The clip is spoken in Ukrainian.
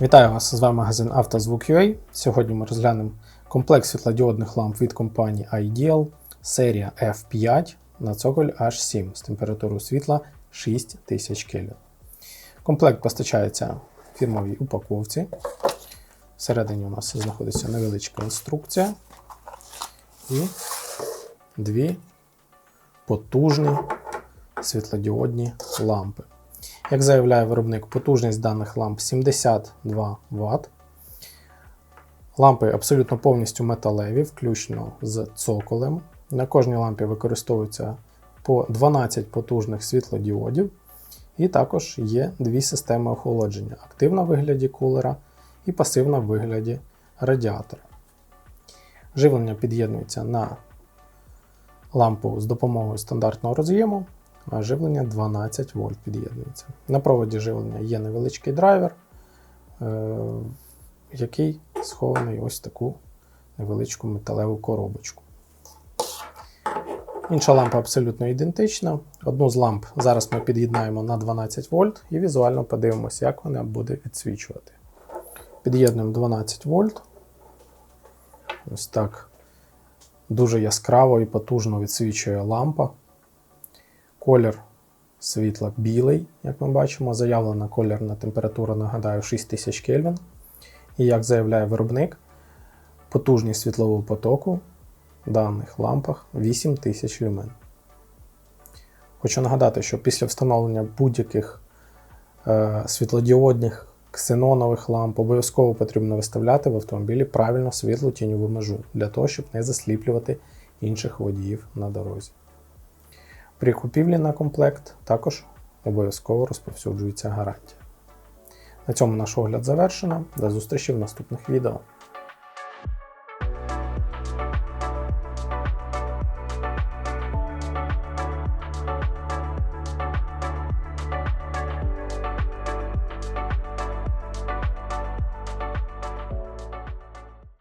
Вітаю вас! З вами магазин «Автозвук.UA». Сьогодні ми розглянемо комплект світлодіодних ламп від компанії Ideal, серія F5 на цоколь H7 з температурою світла 6000 Кельвін. Комплект постачається в фірмовій упаковці. Всередині у нас знаходиться невеличка інструкція і дві потужні світлодіодні лампи. Як заявляє виробник, потужність даних ламп 72 Вт. Лампи абсолютно повністю металеві, включно з цоколем. На кожній лампі використовується по 12 потужних світлодіодів. І також є дві системи охолодження: активна в вигляді кулера і пасивна в вигляді радіатора. Живлення під'єднується на лампу з допомогою стандартного роз'єму, а живлення 12 вольт під'єднується. На проводі живлення є невеличкий драйвер, е, який схований ось таку невеличку металеву коробочку. Інша лампа абсолютно ідентична. Одну з ламп зараз ми під'єднаємо на 12 вольт і візуально подивимося, як вона буде відсвічувати. Під'єднуємо 12 вольт. Ось так дуже яскраво і потужно відсвічує лампа. Колір світла білий, як ми бачимо, заявлена колірна температура, нагадаю, 6000 Кельвін. І як заявляє виробник, потужність світлового потоку в даних лампах 8000 люмен. Хочу нагадати, що після встановлення будь-яких е, світлодіодних ксенонових ламп обов'язково потрібно виставляти в автомобілі правильно світлу тіньову межу для того, щоб не засліплювати інших водіїв на дорозі. При купівлі на комплект також обов'язково розповсюджується гарантія. На цьому наш огляд завершено. До зустрічі в наступних відео.